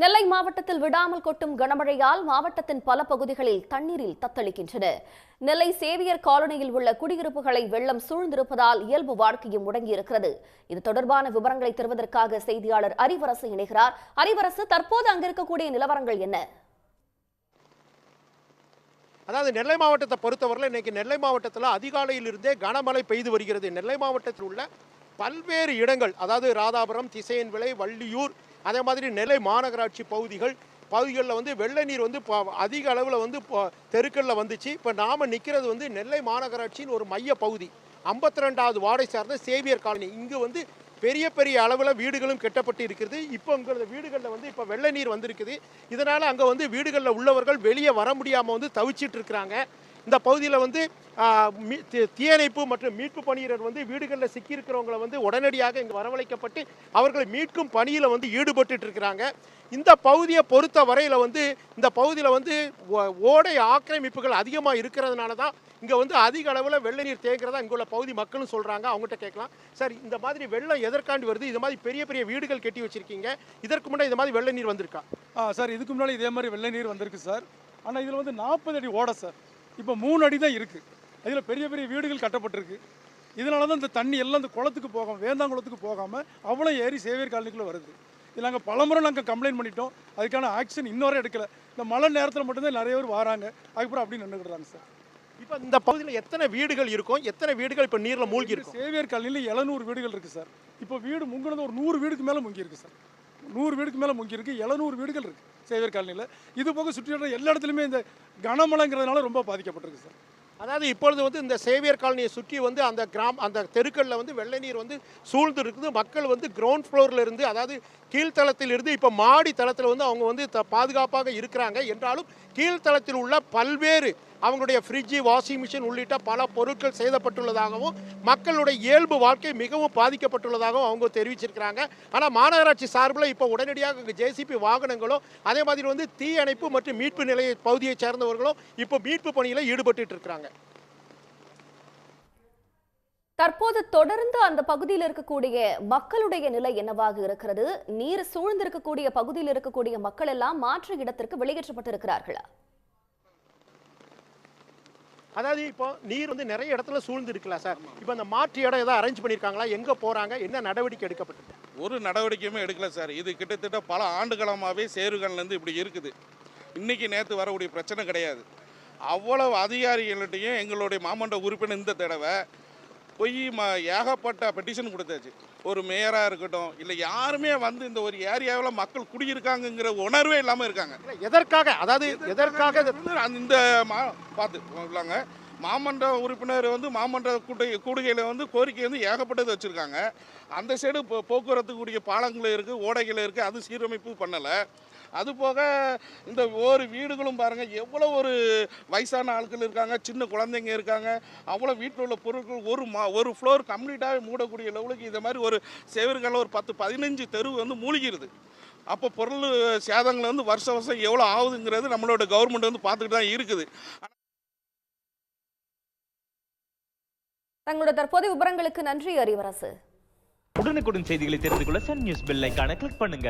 நெல்லை மாவட்டத்தில் விடாமல் கொட்டும் கனமழையால் மாவட்டத்தின் பல பகுதிகளில் தண்ணீரில் தத்தளிக்கின்றன. நெல்லை சேவியர் காலனியில் உள்ள குடியிருப்புகளை வெள்ளம் சூழ்ந்திருப்பதால் இயல்பு வாழ்க்கையும் முடங்கியிருக்கிறது. இது தொடர்பான விவரங்களை தருவதற்காக செய்தியாளர் அறிவரசு இணைகிறார். அறிவரசு தற்போது அங்கிருக்கக்கூடிய நிலவரங்கள் என்ன? அதாவது நெல்லை மாவட்டத்தை பொறுத்தவரையில் இன்னைக்கு நெல்லை மாவட்டத்தில் அதிகாலையிலிருந்தே கனமழை பெய்து வருகிறது. நெல்லை மாவட்டத்தில் உள்ள பல்வேறு இடங்கள் அதாவது ராதாபுரம் திசையன்விளை வள்ளியூர் அதே மாதிரி நெல்லை மாநகராட்சி பகுதிகள் பகுதிகளில் வந்து வெள்ள நீர் வந்து அதிக அளவில் வந்து தெருக்களில் வந்துச்சு. இப்போ நாம் நிற்கிறது வந்து நெல்லை மாநகராட்சியின் ஒரு மைய பகுதி. ஐம்பத்தி ரெண்டாவது வார்டை சார்ந்த சேவியர் காலனி. இங்கு வந்து பெரிய பெரிய அளவில் வீடுகளும் கெட்டப்பட்டு இருக்கிறது. இப்போ உங்களது வீடுகளில் வந்து இப்போ வெள்ள நீர் வந்திருக்குது. இதனால் அங்கே வந்து வீடுகளில் உள்ளவர்கள் வெளியே வர முடியாமல் வந்து தவிச்சிட்டு இருக்கிறாங்க. இந்த பகுதியில் வந்து தீயணைப்பு மற்றும் மீட்பு பணியினர் வந்து வீடுகளில் சிக்கியிருக்கிறவங்களை வந்து உடனடியாக இங்கே வரவழைக்கப்பட்டு அவர்களை மீட்கும் பணியில் வந்து ஈடுபட்டு இருக்கிறாங்க. இந்த பகுதியை பொறுத்த வரையில் வந்து இந்த பகுதியில் வந்து ஓ- ஓடை ஆக்கிரமிப்புகள் அதிகமாக இருக்கிறதுனால தான் இங்கே வந்து அதிக அளவில் வெள்ள நீர் தேங்குறதா இங்கே உள்ள பகுதி மக்களும் சொல்கிறாங்க அவங்ககிட்ட கேட்கலாம். சார் இந்த மாதிரி வெள்ளம் எதற்காண்டி வருது? இது மாதிரி பெரிய பெரிய வீடுகள் கட்டி வச்சிருக்கீங்க. இதற்கு முன்னாடி இந்த மாதிரி வெள்ள நீர் வந்திருக்கா? சார் இதுக்கு முன்னாடி இதே மாதிரி வெள்ள நீர் வந்திருக்கு சார். ஆனால் இதில் வந்து நாற்பது அடி ஓட சார். இப்போ மூணு அடி தான் இருக்குது இதில் பெரிய பெரிய வீடுகள் கட்டப்பட்டிருக்கு. இதனால தான் இந்த தண்ணி எல்லாம் இந்த குளத்துக்கு போகாமல் வேந்தாங்குளத்துக்கு போகாமல் அவ்வளோ ஏறி சேவியர் காலனிக்குள்ளே வருது. இது நாங்கள் பலமுறை நாங்கள் கம்ப்ளைண்ட் பண்ணிட்டோம். அதுக்கான ஆக்ஷன் இன்ன வரை எடுக்கல. இந்த மழை நேரத்தில் மட்டும்தான் நிறைய பேர் வராங்க. அதுக்கப்புறம் அப்படி நின்றுக்கிறாங்க சார். இப்போ இந்த பகுதியில் எத்தனை வீடுகள் இருக்கும்? எத்தனை வீடுகள் இப்போ நீரில் மூழ்கி இருக்கும்? சேவியர் காலனியில் எழுநூறு வீடுகள் இருக்குது சார். இப்போ வீடு முங்கினது ஒரு நூறு வீடுக்கு மேலே முங்கி இருக்கு சார். நூறு வீடுக்கு மேலே முங்கி இருக்கு. எழுநூறு வீடுகள் இருக்குது சேவியர் காலனியில் இது போக சுற்றி வர எல்லா இடத்துலையுமே இந்த கனமழைங்கிறதுனால ரொம்ப பாதிக்கப்பட்டிருக்கு சார். அதாவது இப்பொழுது வந்து இந்த சேவியர் காலனியை சுற்றி வந்து அந்த கிராம் அந்த தெருக்களில் வந்து வெள்ளை நீர் வந்து சூழ்ந்து இருக்குது மக்கள் வந்து கிரவுண்ட் ஃப்ளோரில் இருந்து அதாவது கீழ்த்தளத்தில் இருந்து இப்போ மாடி தளத்தில் வந்து அவங்க வந்து த- பாதுகாப்பாக இருக்கிறாங்க. என்றாலும் கீழ்த்தளத்தில் உள்ள பல்வேறு அவங்களுடைய ஃப்ரிட்ஜு வாஷிங் மிஷின் உள்ளிட்ட பல பொருட்கள் சேதப்பட்டுள்ளதாகவும் மக்களுடைய இயல்பு வாழ்க்கை மிகவும் பாதிக்கப்பட்டுள்ளதாகவும் அவங்க தெரிவிச்சிருக்கிறாங்க. ஆனால் மாநகராட்சி சார்பில் இப்போ உடனடியாக இங்கே ஜேசிபி வாகனங்களும் அதே மாதிரி வந்து தீயணைப்பு மற்றும் மீட்பு நிலைய பகுதியைச் சேர்ந்தவர்களும் இப்போ மீட்பு பணியில் ஈடுபட்டு இருக்கிறாங்க. தற்போது தொடர்ந்து அந்த பகுதியில் இருக்கக்கூடிய மக்களுடைய நிலை என்னவாக இருக்கிறது? நீர் சூழ்ந்திருக்கக்கூடிய பகுதியில் இருக்கக்கூடிய மக்கள் எல்லாம் மாற்று இடத்திற்கு வெளியேற்றப்பட்டிருக்கிறார்களா? அதாவது இப்போ நீர் வந்து நிறைய இடத்துல சூழ்ந்து இருக்கலாம் சார். இப்போ அந்த மாற்று இடம் ஏதாவது அரேஞ்ச் பண்ணியிருக்காங்களா எங்கே போகிறாங்க என்ன நடவடிக்கை எடுக்கப்பட்டிருக்கு? ஒரு நடவடிக்கையுமே எடுக்கல சார். இது கிட்டத்தட்ட பல ஆண்டுகளமாகவே சேருகள்லேருந்து இப்படி இருக்குது. இன்னைக்கு நேற்று வரக்கூடிய பிரச்சனை கிடையாது. அவ்வளவு அதிகாரிகள்கிட்டையும் எங்களுடைய மாமன்ற உறுப்பினர் இந்த தடவை போய் ம ஏகப்பட்ட பெட்டிஷன் கொடுத்தாச்சு. ஒரு மேயராக இருக்கட்டும் இல்லை யாருமே வந்து இந்த ஒரு ஏரியாவில் மக்கள் குடியிருக்காங்கங்கிற உணர்வே இல்லாமல் இருக்காங்க. எதற்காக? அதாவது எதற்காக? அந்த இந்த மா பார்த்து உள்ளாங்க. மாமன்ற உறுப்பினர் வந்து மாமன்ற கூட்ட கூடுகையில் வந்து கோரிக்கை வந்து ஏகப்பட்டது வச்சுருக்காங்க. அந்த சைடு போ போக்குவரத்துக்குரிய பாலங்கள் இருக்குது ஓடைகள் இருக்குது அது சீரமைப்பு பண்ணலை. அது போக இந்த ஒவ்வொரு வீடுகளும் பாருங்கள் எவ்வளோ ஒரு வயசான ஆட்கள் இருக்காங்க சின்ன குழந்தைங்க இருக்காங்க அவ்வளோ வீட்டில் உள்ள பொருட்கள் ஒரு மா ஒரு ஃப்ளோர் கம்ப்ளீட்டாகவே மூடக்கூடிய லெவலுக்கு இந்த மாதிரி ஒரு செவர்கள் ஒரு பத்து பதினஞ்சு தெரு வந்து மூழ்கிடுது அப்போ பொருள் சேதங்கள் வந்து வருஷம் வருஷம் எவ்வளோ ஆகுதுங்கிறது நம்மளோட கவர்மெண்ட் வந்து பார்த்துக்கிட்டு தான் இருக்குது. தங்களோட தற்போதைய விவரங்களுக்கு நன்றி அறிவரசு உடனுக்குடன் செய்திகளை தெரிந்து கொள்ள சன் நியூஸ் பெல் ஐக்கான கிளிக் பண்ணுங்க.